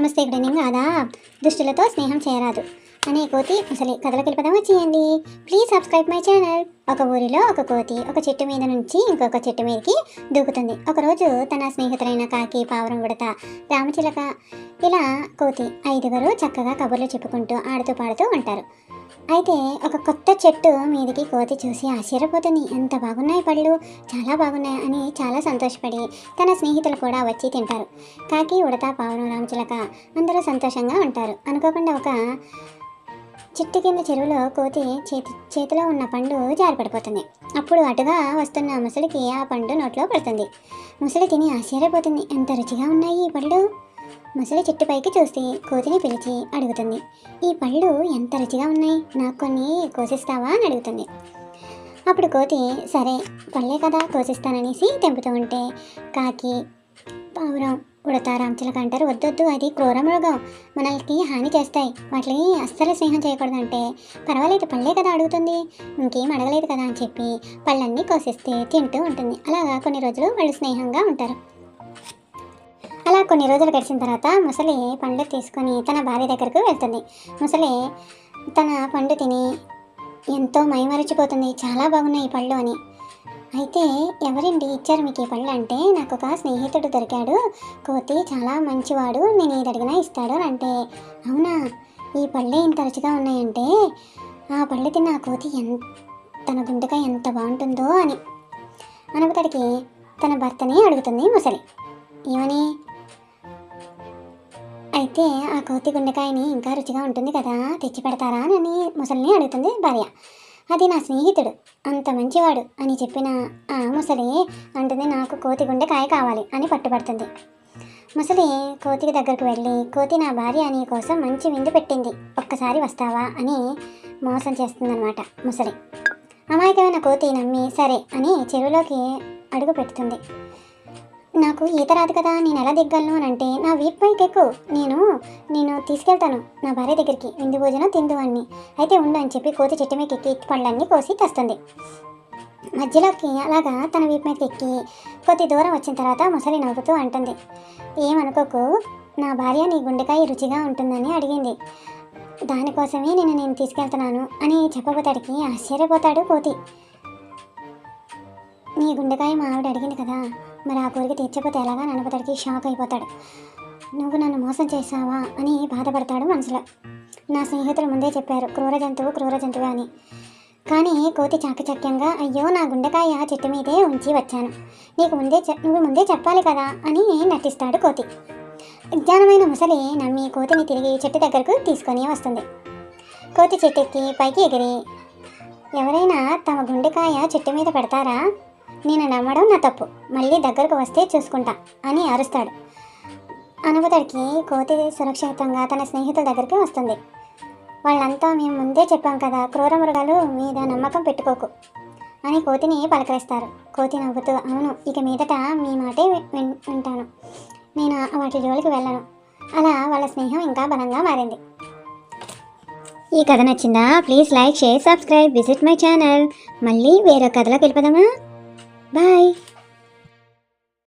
నమస్తే good evening దుష్టులతో స్నేహం చేయరాదు. అనే కోతి ముసలి కథలకు వెళ్ళిపోదాం వచ్చేయండి. ప్లీజ్ సబ్స్క్రైబ్ మై ఛానల్ ఒక ఊరిలో ఒక కోతి ఒక చెట్టు మీద నుంచి ఇంకొక చెట్టు మీదకి దూకుతుంది. ఒకరోజు తన స్నేహితులైన కాకి పావురం విడత రామచిలక ఇలా కోతి ఐదుగురు చక్కగా కబుర్లు చెప్పుకుంటూ ఆడుతూ పాడుతూ ఉంటారు. అయితే ఒక కొత్త చెట్టు మీదకి కోతి చూసి ఆశ్చర్యపోతుంది. ఎంత బాగున్నాయి పళ్ళు చాలా బాగున్నాయి అని చాలా సంతోషపడి తన స్నేహితులు కూడా వచ్చి తింటారు. కాకి ఉడత పావురం రామచిలక అందరూ సంతోషంగా ఉంటారు. అనుకోకుండా ఒక చెట్టు కింద చెరువులో కోతి చేతి చేతిలో ఉన్న పండు జారిపడిపోతుంది. అప్పుడు అటుగా వస్తున్న ముసలికి ఆ పండు నోట్లో పడుతుంది. ముసలి తిని ఆశ్చర్యపోతుంది. ఎంత రుచిగా ఉన్నాయి ఈ పళ్ళు ముసలి చెట్టు పైకి చూసి కోతిని పిలిచి అడుగుతుంది. ఈ పళ్ళు ఎంత రుచిగా ఉన్నాయి? నాకు కొన్ని కోసిస్తావా? అని అడుగుతుంది. అప్పుడు కోతి సరే పళ్ళే కదా కోసిస్తాననేసి తెంపుతూ ఉంటే కాకి పావురం ఉడత రామచిలక అంటారు. వద్దొద్దు అది క్రూర మృగం. మనల్కి హాని చేస్తాయి. వాటిని అస్సలు స్నేహం చేయకూడదంటే పర్వాలేదు పళ్ళే కదా అడుగుతుంది. ఇంకేం అడగలేదు కదా అని చెప్పి పళ్ళన్నీ కోసిస్తే తింటూ ఉంటుంది. అలాగా కొన్ని రోజులు వాళ్ళు స్నేహంగా ఉంటారు. అలా కొన్ని రోజులు గడిచిన తర్వాత ముసలి పండు తీసుకొని తన భార్య దగ్గరకు వెళ్తుంది. ముసలి తన పండు తిని ఎంతో మైమరిచిపోతుంది. చాలా బాగున్నాయి ఈ పళ్ళు అని. అయితే ఎవరండి ఇచ్చారు మీకు ఈ పళ్ళు? అంటే నాకు ఒక స్నేహితుడు దొరికాడు. కోతి చాలా మంచివాడు. నేను ఏది అడిగినా ఇస్తాడు అని అంటే అవునా? ఈ పళ్ళే ఇంత రుచిగా ఉన్నాయంటే ఆ పళ్ళు తిన్న ఆ కోతి ఎంత తన గుండెక ఎంత బాగుంటుందో అని. అనపతడికి తన భర్తని అడుగుతుంది ముసలి. ఏమని? అయితే ఆ కోతి గుండెకాయని ఇంకా రుచిగా ఉంటుంది కదా తెచ్చి పెడతారా అని ముసలిని అడుగుతుంది భార్య. అది నా స్నేహితుడు అంత మంచివాడు అని చెప్పిన ఆ ముసలి అంటుంది నాకు కోతి గుండెకాయ కావాలి అని పట్టుబడుతుంది. ముసలి కోతికి దగ్గరకు వెళ్ళి కోతి నా భార్య నీ కోసం మంచి విందు పెట్టింది ఒక్కసారి వస్తావా అని మోసం చేస్తుందన్నమాట ముసలి. అమాయకమైన కోతి నమ్మి సరే అని చెరువులోకి అడుగు పెడుతుంది. నాకు ఈత రాదు కదా నేను ఎలా దిగ్గలను అని అంటే నా వీప్ పైకి ఎక్కువ నేను నేను తీసుకెళ్తాను నా భార్య దగ్గరికి విందు భోజనం తిందు అన్ని. అయితే ఉండు అని చెప్పి కోతి చెట్టు మీద ఎక్కి పళ్ళన్నీ కోసి తెస్తుంది. మధ్యలోకి అలాగా తన వీపు మీదకి ఎక్కి కొద్ది దూరం వచ్చిన తర్వాత ముసలి నవ్వుతూ అంటుంది. ఏమనుకోకు నా భార్య నీ గుండెకాయ రుచిగా ఉంటుందని అడిగింది. దానికోసమే నేను నేను తీసుకెళ్తున్నాను అని చెప్పబోతాడికి ఆశ్చర్యపోతాడు కోతి. నీ గుండెకాయ మా ఆవిడ అడిగింది కదా మరి ఆ కోరిక తీర్చకపోతే ఎలాగా? నన్నపతడికి షాక్ అయిపోతాడు. నువ్వు నన్ను మోసం చేసావా అని బాధపడతాడు మనసులో. నా స్నేహితులు ముందే చెప్పారు క్రూర జంతువు క్రూర జంతువు అని. కానీ కోతి చాకచక్యంగా అయ్యో నా గుండెకాయ చెట్టు మీదే ఉంచి వచ్చాను. నీకు ముందే చె- నువ్వు ముందే చెప్పాలి కదా అని నటిస్తాడు కోతి. అజ్ఞానమైన ముసలి నమ్మి కోతిని తిరిగి చెట్టు దగ్గరకు తీసుకొని వస్తుంది. కోతి చెట్టు ఎక్కి పైకి ఎగిరి ఎవరైనా తమ గుండెకాయ చెట్టు మీద పెడతారా? నేను నమ్మడం నా తప్పు. మళ్ళీ దగ్గరకు వస్తే చూసుకుంటా అని అరుస్తాడు. అనుభతుడికి కోతి సురక్షితంగా తన స్నేహితుల దగ్గరికి వస్తుంది. వాళ్ళంతా మేము ముందే చెప్పాం కదా క్రూర మృగాలు మీద నమ్మకం పెట్టుకోకు అని కోతిని పలకరిస్తారు. కోతి నవ్వుతూ అవును ఇక మీదట మీ మాటే వింటాను. నేను వాటి జోలికి వెళ్ళను. అలా వాళ్ళ స్నేహం ఇంకా బలంగా మారింది. ఈ కథ నచ్చిందా? Please like share subscribe visit my channel. మళ్ళీ వేరే కథలో వెళ్ళిపోదామా? Bye!